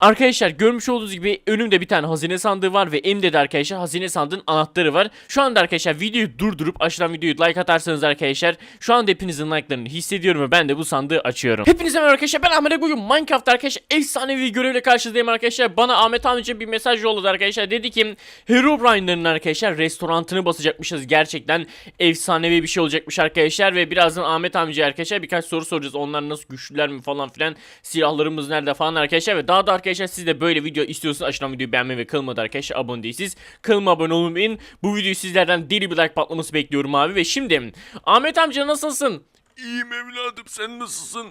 Arkadaşlar görmüş olduğunuz gibi önümde bir tane hazine sandığı var ve elimde de arkadaşlar hazine sandığın anahtarı var. Şu anda arkadaşlar videoyu durdurup aşağıdan videoyu like atarsanız arkadaşlar şu anda hepinizin like'larını hissediyorum ve ben de bu sandığı açıyorum. Hepinize merhaba arkadaşlar ben Ahmet bugün Minecraft arkadaşlar efsanevi görevle karşınızdayım arkadaşlar. Bana Ahmet amca bir mesaj yolladı arkadaşlar. Dedi ki Herobrine'ların arkadaşlar restorantını basacakmışız. Gerçekten efsanevi bir şey olacakmış arkadaşlar ve birazdan Ahmet amca arkadaşlar birkaç soru soracağız. Onlar nasıl güçlüler mi falan filan silahlarımız nerede falan arkadaşlar ve daha da arkadaşlar siz de böyle video istiyorsanız aşağıdan videoyu beğenmeyi ve kılmadı arkadaşlar abone değilsiniz. Kılma abone olmayın. Bu videoyu sizlerden deli bir like patlaması bekliyorum abi ve şimdi Ahmet amca nasılsın? İyiyim evladım sen nasılsın?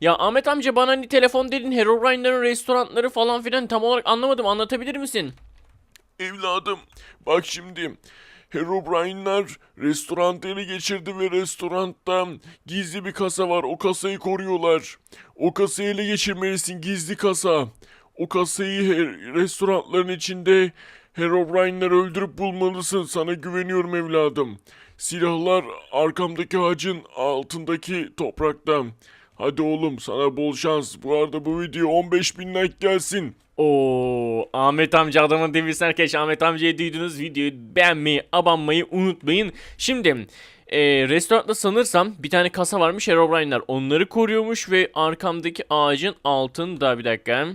Ya Ahmet amca bana hani telefon dedin Herobrine'ların restoranları falan filan tam olarak anlamadım anlatabilir misin? Evladım bak şimdi Herobrine'ler restoranı ele geçirdi ve restoranda gizli bir kasa var. O kasayı koruyorlar. O kasayı ele geçirmelisin gizli kasa. O kasayı he- restoranların içinde Herobrine'leri öldürüp bulmalısın. Sana güveniyorum evladım. Silahlar arkamdaki ağacın altındaki toprakta. Hadi oğlum sana bol şans. Bu arada bu video 15 bin like gelsin. Oo Ahmet amca adamın devirsin arkadaşlar Ahmet amcayı duydunuz videoyu beğenmeyi abanmayı unutmayın. Şimdi e, restoranda sanırsam bir tane kasa varmış Herobrine'ler onları koruyormuş ve arkamdaki ağacın altında bir dakika.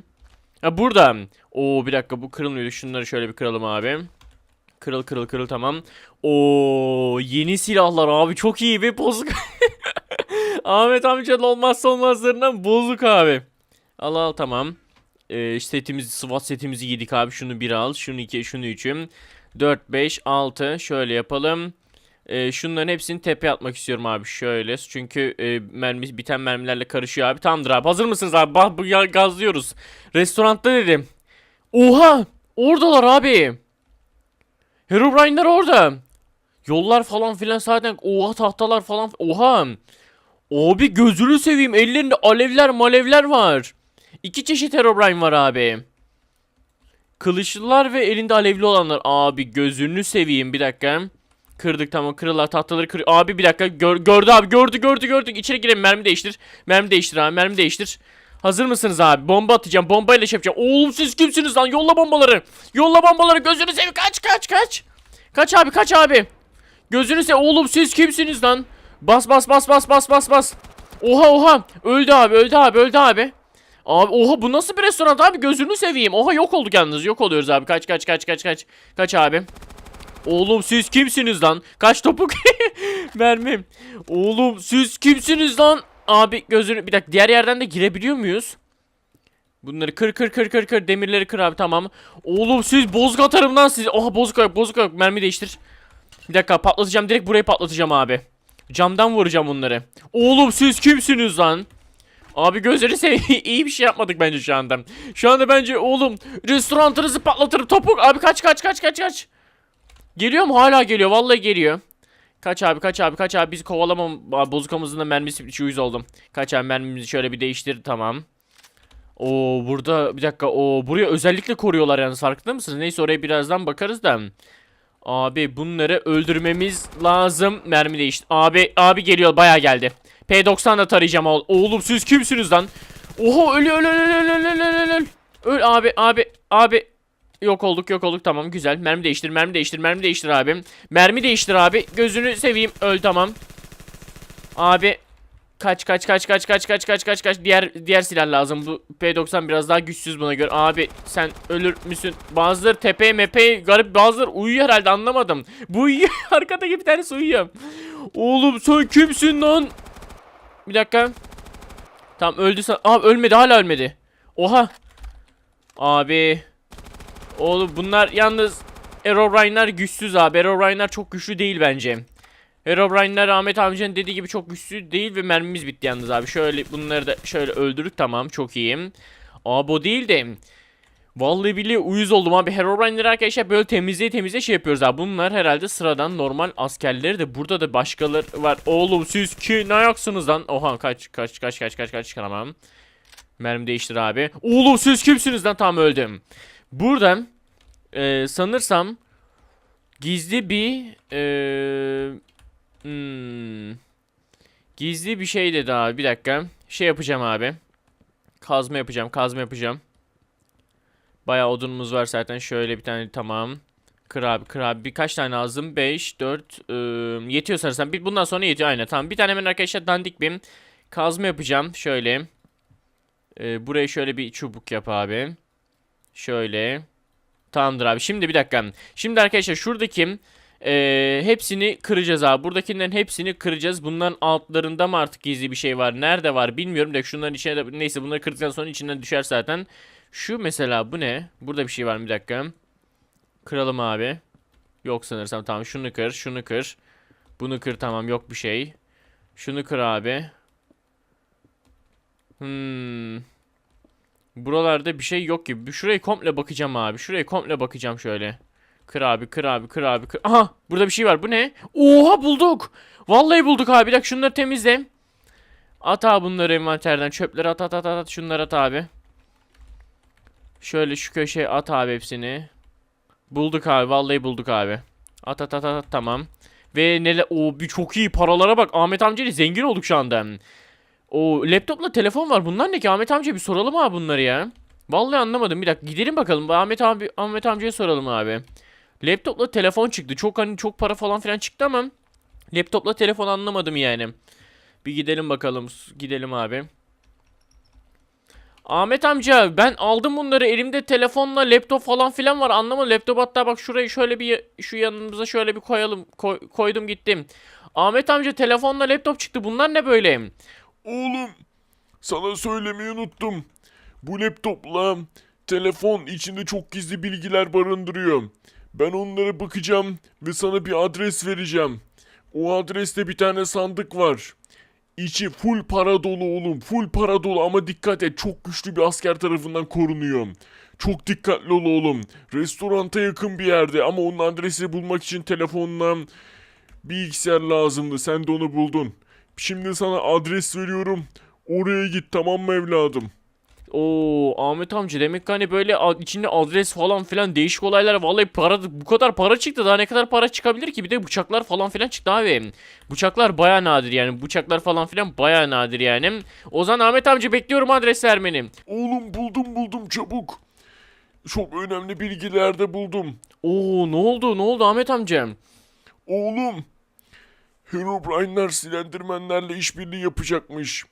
Ha burada. Oo bir dakika bu kırılmıyor şunları şöyle bir kıralım abi. Kırıl kırıl kırıl tamam. Oo yeni silahlar abi çok iyi bir bozuk. Ahmet amcanın olmazsa olmazlarından bozuk abi. Al al tamam. Ee, setimizi SWAT setimizi yedik abi. Şunu bir al. Şunu iki. Şunu üçüm. 4, 5, 6. Şöyle yapalım. Ee, şunların hepsini tepe atmak istiyorum abi. Şöyle. Çünkü e, mermi biten mermilerle karışıyor abi. Tamamdır abi. Hazır mısınız abi? Bak bu gazlıyoruz. Restoranda dedim. Oha! Oradalar abi. Herobrine'ler orada. Yollar falan filan zaten. Oha tahtalar falan. Oha. Abi gözünü seveyim. Ellerinde alevler malevler var. İki çeşit Herobrine var abi. Kılıçlılar ve elinde alevli olanlar. Abi gözünü seveyim bir dakika. Kırdık tamam kırılar tahtaları kır. Abi bir dakika Gör- gördü abi gördü gördü gördü. İçeri girelim mermi değiştir. Mermi değiştir abi mermi değiştir. Hazır mısınız abi? Bomba atacağım. Bombayla şey yapacağım. Oğlum siz kimsiniz lan? Yolla bombaları. Yolla bombaları. Gözünü seveyim. Kaç kaç kaç. Kaç abi kaç abi. Gözünü seveyim. Oğlum siz kimsiniz lan? Bas bas bas bas bas bas bas. Oha oha. Öldü abi öldü abi öldü abi. Abi oha bu nasıl bir restoran abi gözünü seveyim. Oha yok olduk yalnız yok oluyoruz abi. Kaç kaç kaç kaç kaç. Kaç abi. Oğlum siz kimsiniz lan? Kaç topuk mermim. Oğlum siz kimsiniz lan? Abi gözünü bir dakika diğer yerden de girebiliyor muyuz? Bunları kır kır kır kır kır demirleri kır abi tamam. Oğlum siz bozuk atarım lan siz. Oha bozuk yok bozuk yok mermi değiştir. Bir dakika patlatacağım direkt burayı patlatacağım abi. Camdan vuracağım bunları. Oğlum siz kimsiniz lan? Abi gözleri seveyim iyi bir şey yapmadık bence şu anda. Şu anda bence oğlum restoranınızı patlatırım topuk. Abi kaç kaç kaç kaç kaç. Geliyor mu? Hala geliyor. Vallahi geliyor. Kaç abi kaç abi kaç abi bizi kovalamam. Bozuk omuzunda mermisi 200 oldum. Kaç abi mermimizi şöyle bir değiştir tamam. Oo burada bir dakika o buraya özellikle koruyorlar yani farkında mısınız? Neyse oraya birazdan bakarız da. Abi bunları öldürmemiz lazım. Mermi değişti. Abi abi geliyor baya geldi. P90 da tarayacağım oğlum. Siz kimsiniz lan? Oha ölüyor ölüyor ölüyor ölüyor ölüyor ölüyor. Öl abi abi abi Yok olduk yok olduk tamam güzel. Mermi değiştir mermi değiştir mermi değiştir abi. Mermi değiştir abi. Gözünü seveyim. Öl tamam. Abi kaç kaç kaç kaç kaç kaç kaç kaç kaç diğer diğer silah lazım. Bu P90 biraz daha güçsüz buna göre. Abi sen ölür müsün? Bazıları tepe mepe garip bazıları uyuyor herhalde anlamadım. Bu uyuyor. Arkadaki bir tanesi uyuyor. Oğlum sen kimsin lan? Bir dakika. Tamam öldü san. Abi ölmedi hala ölmedi. Oha. Abi. Oğlum bunlar yalnız Herobrine'ler güçsüz abi. Herobrine'ler çok güçlü değil bence. Herobrine'ler Ahmet amcanın dediği gibi çok güçlü değil ve mermimiz bitti yalnız abi. Şöyle bunları da şöyle öldürdük tamam çok iyi. Abi o değil de Vallahi billahi uyuz oldum abi. Herobrine'leri arkadaşlar böyle temizle temizle şey yapıyoruz abi. Bunlar herhalde sıradan normal askerleri de burada da başkaları var. Oğlum siz ki ne ayaksınız lan? Oha kaç kaç kaç kaç kaç kaç tamam. Mermi değiştir abi. Oğlum siz kimsiniz lan? Tamam öldüm. Buradan e, sanırsam gizli bir e, hmm, gizli bir şey dedi abi. Bir dakika. Şey yapacağım abi. Kazma yapacağım. Kazma yapacağım. Bayağı odunumuz var zaten. Şöyle bir tane tamam. Kır abi kır abi. Birkaç tane lazım. 5, 4, yetiyor sanırsam. Bir, bundan sonra yetiyor aynen. Tamam bir tane hemen arkadaşlar dandik bir kazma yapacağım. Şöyle. Ee, buraya şöyle bir çubuk yap abi. Şöyle. Tamamdır abi. Şimdi bir dakika. Şimdi arkadaşlar şuradaki ee, hepsini kıracağız abi. Buradakilerin hepsini kıracağız. Bunların altlarında mı artık gizli bir şey var? Nerede var bilmiyorum da şunların içine de neyse bunları kırdıktan sonra içinden düşer zaten. Şu mesela bu ne? Burada bir şey var mı? bir dakika. Kıralım abi. Yok sanırsam tamam şunu kır şunu kır. Bunu kır tamam yok bir şey. Şunu kır abi. Hmm. Buralarda bir şey yok gibi. Şurayı komple bakacağım abi. Şurayı komple bakacağım şöyle. Kır abi kır abi kır abi kır. Aha burada bir şey var. Bu ne? Oha bulduk. Vallahi bulduk abi. Bir dakika şunları temizle. At abi bunları envanterden. Çöpleri at at at at. Şunları at abi. Şöyle şu köşeye at abi hepsini. Bulduk abi. Vallahi bulduk abi. At at at at. Tamam. Ve neler... O bir çok iyi paralara bak. Ahmet amcayla zengin olduk şu anda. O laptopla telefon var. Bunlar ne ki? Ahmet amca bir soralım abi bunları ya. Vallahi anlamadım. Bir dakika gidelim bakalım. Ahmet abi Ahmet amcaya soralım abi. Laptopla telefon çıktı. Çok hani çok para falan filan çıktı ama laptopla telefon anlamadım yani. Bir gidelim bakalım. Gidelim abi. Ahmet amca ben aldım bunları elimde telefonla laptop falan filan var anlamadım laptop hatta bak şurayı şöyle bir şu yanımıza şöyle bir koyalım Koy- koydum gittim. Ahmet amca telefonla laptop çıktı bunlar ne böyle? Oğlum sana söylemeyi unuttum. Bu laptopla telefon içinde çok gizli bilgiler barındırıyor. Ben onlara bakacağım ve sana bir adres vereceğim. O adreste bir tane sandık var. İçi full para dolu oğlum. Full para dolu ama dikkat et çok güçlü bir asker tarafından korunuyor. Çok dikkatli ol oğlum. Restoranta yakın bir yerde ama onun adresini bulmak için telefonla bilgisayar lazımdı. Sen de onu buldun. Şimdi sana adres veriyorum. Oraya git tamam mı evladım? Oo Ahmet amca demek ki hani böyle içinde adres falan filan değişik olaylar vallahi para bu kadar para çıktı daha ne kadar para çıkabilir ki bir de bıçaklar falan filan çıktı abi. Bıçaklar baya nadir yani bıçaklar falan filan baya nadir yani. O zaman Ahmet amca bekliyorum adres vermeni. Oğlum buldum buldum çabuk. Çok önemli bilgiler de buldum. Oo ne oldu ne oldu Ahmet amca? Oğlum. Herobrine'ler Slenderman'lerle işbirliği yapacakmış.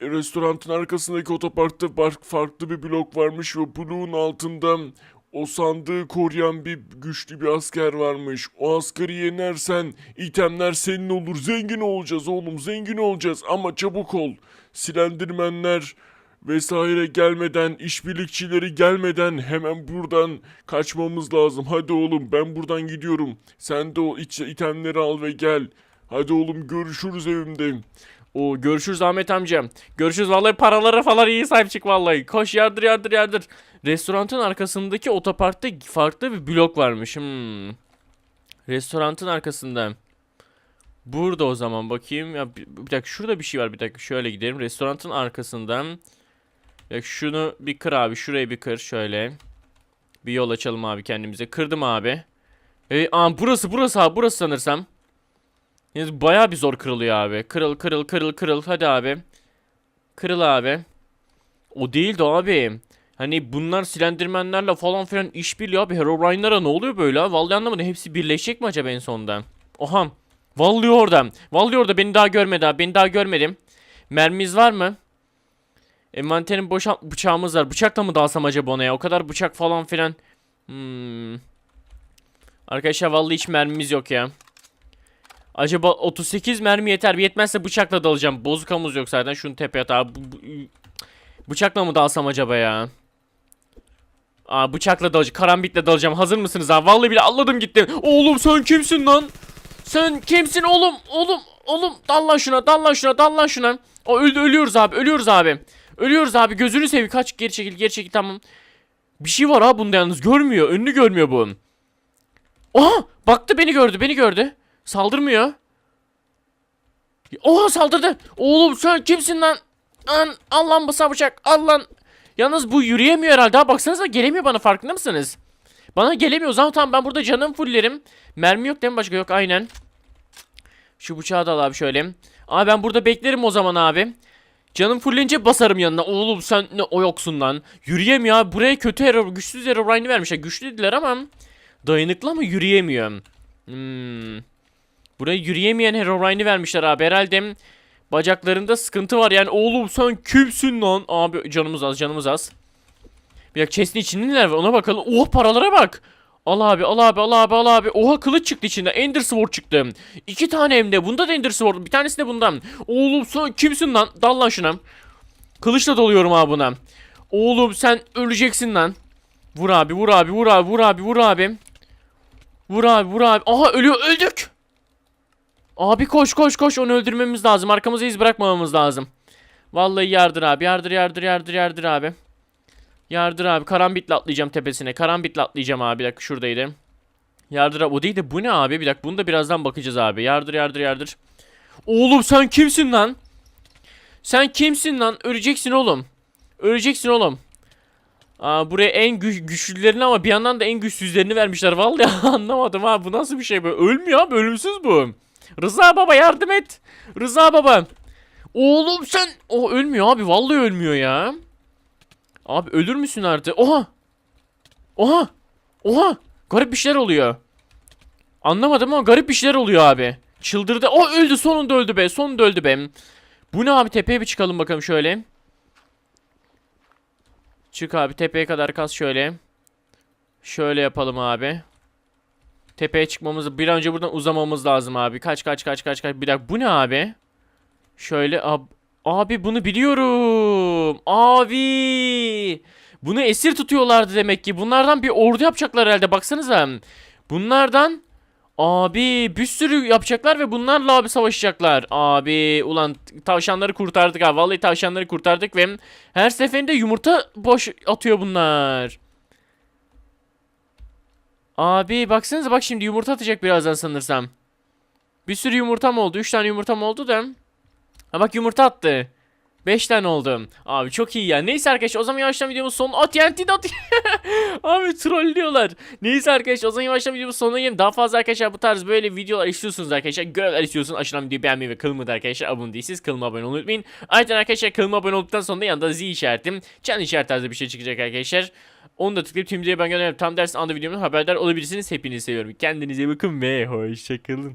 E, Restorantın arkasındaki otoparkta fark- farklı bir blok varmış ve bloğun altında o sandığı koruyan bir güçlü bir asker varmış. O askeri yenersen itemler senin olur. Zengin olacağız oğlum zengin olacağız ama çabuk ol. Slenderman'ler vesaire gelmeden, işbirlikçileri gelmeden hemen buradan kaçmamız lazım. Hadi oğlum ben buradan gidiyorum. Sen de o itemleri al ve gel. Hadi oğlum görüşürüz evimde. Oo görüşürüz Ahmet amca. Görüşürüz vallahi paralara falan iyi sahip çık vallahi. Koş yardır yardır yardır. Restoranın arkasındaki otoparkta farklı bir blok varmış. Hmm. Restoranın arkasında. Burada o zaman bakayım. Ya bir, bir dakika şurada bir şey var bir dakika şöyle gidelim. Restoranın arkasından. Ya şunu bir kır abi şurayı bir kır şöyle. Bir yol açalım abi kendimize. Kırdım abi. E, aa, burası burası abi burası sanırsam. Yalnız bayağı bir zor kırılıyor abi. Kırıl kırıl kırıl kırıl. Hadi abi. Kırıl abi. O değildi abi. Hani bunlar silendirmenlerle falan filan işbirliği abi. Herobrine'lara ne oluyor böyle abi? Vallahi anlamadım. Hepsi birleşecek mi acaba en sonunda? Oha. Vallahi orada. Vallahi orada beni daha görmedi abi. Beni daha görmedim. Mermimiz var mı? Envanterin boş bıçağımız var. Bıçakla mı dalsam acaba ona ya? O kadar bıçak falan filan. Hmm. Arkadaşlar vallahi hiç mermimiz yok ya. Acaba 38 mermi yeter mi? Yetmezse bıçakla dalacağım. Bozukamız yok zaten. Şunu tepeye at abi. Bıçakla mı dalsam acaba ya? Aa bıçakla dalacağım. Karambitle dalacağım. Hazır mısınız abi? Vallahi bile atladım gittim. Oğlum sen kimsin lan? Sen kimsin oğlum? Oğlum oğlum dal lan şuna dal lan şuna dal lan şuna. O öldü ölüyoruz abi ölüyoruz abi. Ölüyoruz abi gözünü seveyim kaç geri çekil geri çekil tamam. Bir şey var ha bunda yalnız görmüyor önünü görmüyor bu. Oha baktı beni gördü beni gördü. Saldırmıyor. Oha saldırdı. Oğlum sen kimsin lan? Lan al lan bu bıçak al lan. Yalnız bu yürüyemiyor herhalde. Ha baksanıza gelemiyor bana farkında mısınız? Bana gelemiyor. O zaman tamam ben burada canım fullerim. Mermi yok değil mi başka? Yok aynen. Şu bıçağı da al abi şöyle. Abi ben burada beklerim o zaman abi. Canım fullenince basarım yanına. Oğlum sen ne o yoksun lan. Yürüyemiyor abi. Buraya kötü hero, güçsüz Herobrine'i vermişler. Güçlü dediler ama dayanıklı ama yürüyemiyor. Hmm. Buraya yürüyemeyen Herobrine'i vermişler abi. Herhalde bacaklarında sıkıntı var. Yani oğlum sen kimsin lan? Abi canımız az canımız az. Bir dakika chest'in içinde neler var ona bakalım. Oh paralara bak. Al abi al abi al abi al abi. Oha kılıç çıktı içinde. Ender Sword çıktı. İki tane hem de. Bunda da Ender Sword. Bir tanesi de bundan. Oğlum sen kimsin lan? Dal lan şuna. Kılıçla doluyorum abi buna. Oğlum sen öleceksin lan. Vur abi vur abi vur abi vur abi vur abi. Vur abi vur abi. Aha ölüyor öldük. Abi koş koş koş onu öldürmemiz lazım. Arkamıza iz bırakmamamız lazım. Vallahi yardır abi yardır yardır yardır yardır abi. Yardır abi karambitle atlayacağım tepesine. Karambitle atlayacağım abi. Bir dakika şuradaydı. Yardır abi. O değil de bu ne abi? Bir dakika bunu da birazdan bakacağız abi. Yardır yardır yardır. Oğlum sen kimsin lan? Sen kimsin lan? Öleceksin oğlum. Öleceksin oğlum. Aa, buraya en güç, güçlülerini ama bir yandan da en güçsüzlerini vermişler. Vallahi anlamadım ha. Bu nasıl bir şey böyle? Ölmüyor abi. Ölümsüz bu. Rıza baba yardım et. Rıza baba. Oğlum sen. O ölmüyor abi. Vallahi ölmüyor ya. Abi ölür müsün artık? Oha! Oha! Oha! Garip bir şeyler oluyor. Anlamadım ama garip bir şeyler oluyor abi. Çıldırdı. O öldü sonunda öldü be. Sonunda öldü be. Bu ne abi tepeye bir çıkalım bakalım şöyle. Çık abi tepeye kadar kas şöyle. Şöyle yapalım abi. Tepeye çıkmamız bir an önce buradan uzamamız lazım abi. Kaç kaç kaç kaç kaç. Bir dakika bu ne abi? Şöyle ab Abi bunu biliyorum. Abi. Bunu esir tutuyorlardı demek ki. Bunlardan bir ordu yapacaklar herhalde. Baksanıza. Bunlardan abi bir sürü yapacaklar ve bunlarla abi savaşacaklar. Abi ulan tavşanları kurtardık abi. Vallahi tavşanları kurtardık ve her seferinde yumurta boş atıyor bunlar. Abi baksanıza bak şimdi yumurta atacak birazdan sanırsam. Bir sürü yumurtam oldu. 3 tane yumurtam oldu da. Ha bak yumurta attı. 5 tane oldu. Abi çok iyi ya. Neyse arkadaşlar o zaman yavaştan videomuz sonuna at TNT at. Abi trollüyorlar. Neyse arkadaşlar o zaman yavaştan videomuz sonuna gelin. Daha fazla arkadaşlar bu tarz böyle videolar istiyorsunuz arkadaşlar. Görevler istiyorsunuz. Aşağıdan videoyu beğenmeyi ve kanalıma da arkadaşlar abone değilseniz kanalıma abone olmayı unutmayın. Ayrıca arkadaşlar kanalıma abone olduktan sonra da yanında zil işaretim. Çan işaret tarzı bir şey çıkacak arkadaşlar. Onu da tıklayıp tüm videoyu ben gönderirim. Tam dersi anda videomun haberdar olabilirsiniz. Hepinizi seviyorum. Kendinize bakın ve hoşçakalın.